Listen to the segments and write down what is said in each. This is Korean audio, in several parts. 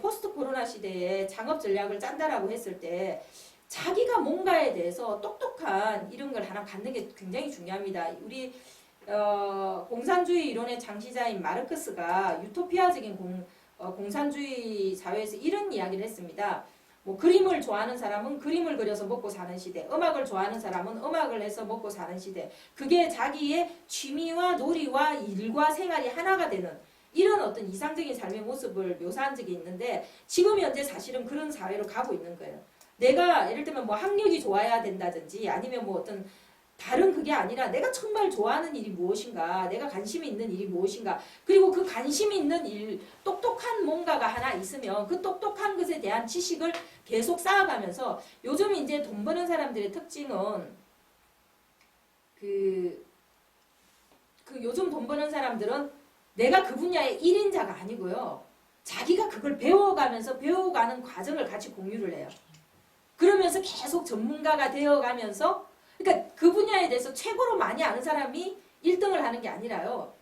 포스트 코로나 시대에 창업 전략을 짠다라고 했을 때 자기가 뭔가에 대해서 똑똑한 이런 걸 하나 갖는 게 굉장히 중요합니다. 우리 어, 공산주의 이론의 창시자인 마르크스가 유토피아적인 공, 어, 공산주의 사회에서 이런 이야기를 했습니다. 뭐 그림을 좋아하는 사람은 그림을 그려서 먹고 사는 시대, 음악을 좋아하는 사람은 음악을 해서 먹고 사는 시대. 그게 자기의 취미와 놀이와 일과 생활이 하나가 되는 이런 어떤 이상적인 삶의 모습을 묘사한 적이 있는데 지금 현재 사실은 그런 사회로 가고 있는 거예요. 내가 예를 들면 뭐 학력이 좋아야 된다든지 아니면 뭐 어떤 다른 그게 아니라 내가 정말 좋아하는 일이 무엇인가, 내가 관심이 있는 일이 무엇인가, 그리고 그 관심이 있는 일, 똑똑한 뭔가가 하나 있으면 그 똑똑한 것에 대한 지식을 계속 쌓아가면서 요즘 이제 돈 버는 사람들의 특징은 그, 그 요즘 돈 버는 사람들은 내가 그 분야의 1인자가 아니고요. 자기가 그걸 배워가면서 배워가는 과정을 같이 공유를 해요. 그러면서 계속 전문가가 되어가면서 그러니까 그 분야에 대해서 최고로 많이 아는 사람이 1등을 하는 게 아니라요.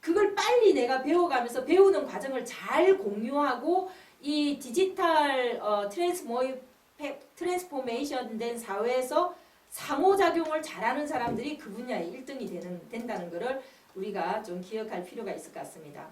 그걸 빨리 내가 배워가면서 배우는 과정을 잘 공유하고 이 디지털 어, 트랜스모 트랜스포메이션 된 사회에서 상호작용을 잘하는 사람들이 그 분야의 1등이 되는, 된다는 것을 우리가 좀 기억할 필요가 있을 것 같습니다.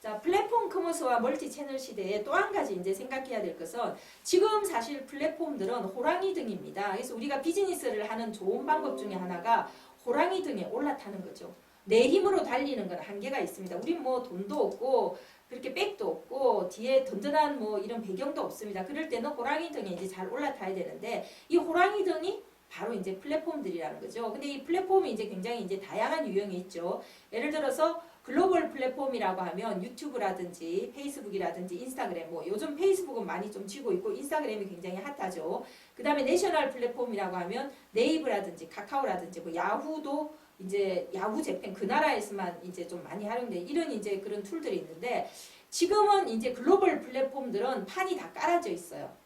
자, 플랫폼 커머스와 멀티 채널 시대에 또 한 가지 이제 생각해야 될 것은 지금 사실 플랫폼들은 호랑이 등입니다. 그래서 우리가 비즈니스를 하는 좋은 방법 중에 하나가 호랑이 등에 올라타는 거죠. 내 힘으로 달리는 건 한계가 있습니다. 우린 뭐 돈도 없고 그렇게 백도 없고 뒤에 든든한 뭐 이런 배경도 없습니다. 그럴 때는 호랑이 등에 이제 잘 올라타야 되는데 이 호랑이 등이 바로 이제 플랫폼들이라는 거죠. 근데 이 플랫폼이 이제 굉장히 이제 다양한 유형이 있죠. 예를 들어서 글로벌 플랫폼이라고 하면 유튜브라든지 페이스북이라든지 인스타그램 뭐 요즘 페이스북은 많이 좀 쥐고 있고 인스타그램이 굉장히 핫하죠. 그 다음에 내셔널 플랫폼이라고 하면 네이버라든지 카카오라든지 뭐 야후도 이제 야후 재팬 그 나라에서만 이제 좀 많이 활용돼 이런 이제 그런 툴들이 있는데 지금은 이제 글로벌 플랫폼들은 판이 다 깔아져 있어요.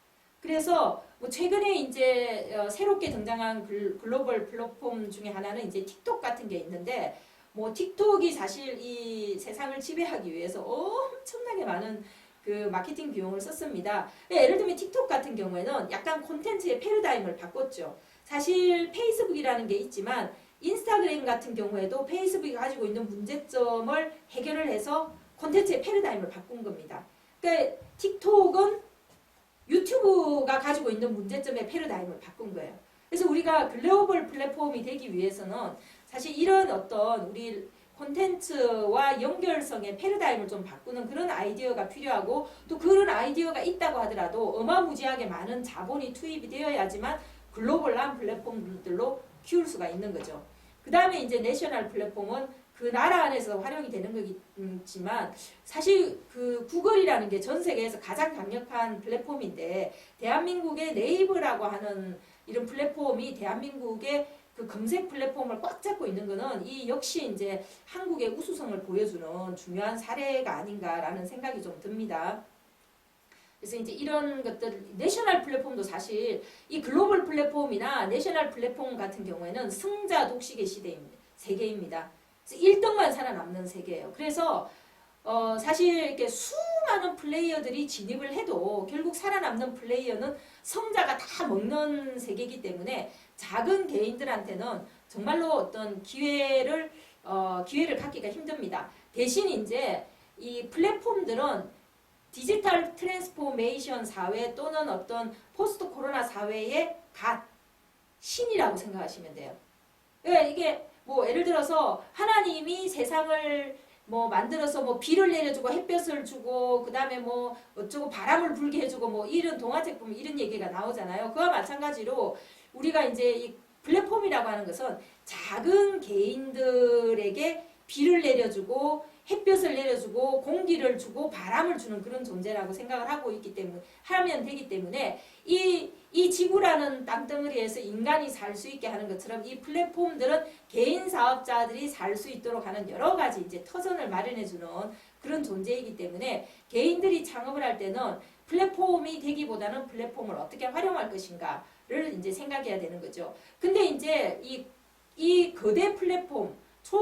그래서 뭐 최근에 이제 어, 새롭게 등장한 글- 글로벌 플랫폼 중에 하나는 이제 틱톡 같은 게 있는데 뭐 틱톡이 사실 이 세상을 지배하기 위해서 엄청나게 많은 그 마케팅 비용을 썼습니다. 예, 예를 들면 틱톡 같은 경우에는 약간 콘텐츠의 패러다임을 바꿨죠. 사실 페이스북이라는 게 있지만 인스타그램 같은 경우에도 페이스북이 가지고 있는 문제점을 해결을 해서 콘텐츠의 패러다임을 바꾼 겁니다. 그러니까 틱톡은 유튜브가 가지고 있는 문제점의 패러다임을 바꾼 거예요. 그래서 우리가 글로벌 플랫폼이 되기 위해서는 사실 이런 어떤 우리 콘텐츠와 연결성의 패러다임을 좀 바꾸는 그런 아이디어가 필요하고 또 그런 아이디어가 있다고 하더라도 어마무지하게 많은 자본이 투입이 되어야지만 글로벌한 플랫폼들로 키울 수가 있는 거죠. 그 다음에 이제 내셔널 플랫폼은 그 나라 안에서 활용이 되는 거지만 사실 그 구글이라는 게 전 세계에서 가장 강력한 플랫폼인데 대한민국의 네이버라고 하는 이런 플랫폼이 대한민국의 그 검색 플랫폼을 꽉 잡고 있는 거는 이 역시 이제 한국의 우수성을 보여주는 중요한 사례가 아닌가라는 생각이 좀 듭니다. 그래서 이제 이런 것들 내셔널 플랫폼도 사실 이 글로벌 플랫폼이나 내셔널 플랫폼 같은 경우에는 승자 독식의 시대입니다. 세계입니다. 그래서 1등만 살아남는 세계예요. 그래서 어 사실 이렇게 수많은 플레이어들이 진입을 해도 결국 살아남는 플레이어는 성자가 다 먹는 세계이기 때문에 작은 개인들한테는 정말로 어떤 기회를 어 기회를 갖기가 힘듭니다. 대신 이제 이 플랫폼들은 디지털 트랜스포메이션 사회 또는 어떤 포스트 코로나 사회의 갓 신이라고 생각하시면 돼요. 그러니까 이게 뭐 예를 들어서 하나님이 세상을 뭐 만들어서 뭐 비를 내려주고 햇볕을 주고 그 다음에 뭐 어쩌고 바람을 불게 해주고 뭐 이런 동화책 보면 이런 얘기가 나오잖아요. 그와 마찬가지로 우리가 이제 이 플랫폼이라고 하는 것은 작은 개인들에게 비를 내려주고 햇볕을 내려주고 공기를 주고 바람을 주는 그런 존재라고 생각을 하고 있기 때문에 하면 되기 때문에 이, 이 지구라는 땅덩어리에서 인간이 살 수 있게 하는 것처럼 이 플랫폼들은 개인 사업자들이 살 수 있도록 하는 여러 가지 이제 터전을 마련해 주는 그런 존재이기 때문에 개인들이 창업을 할 때는 플랫폼이 되기보다는 플랫폼을 어떻게 활용할 것인가를 이제 생각해야 되는 거죠. 근데 이제 이, 이 거대 플랫폼 초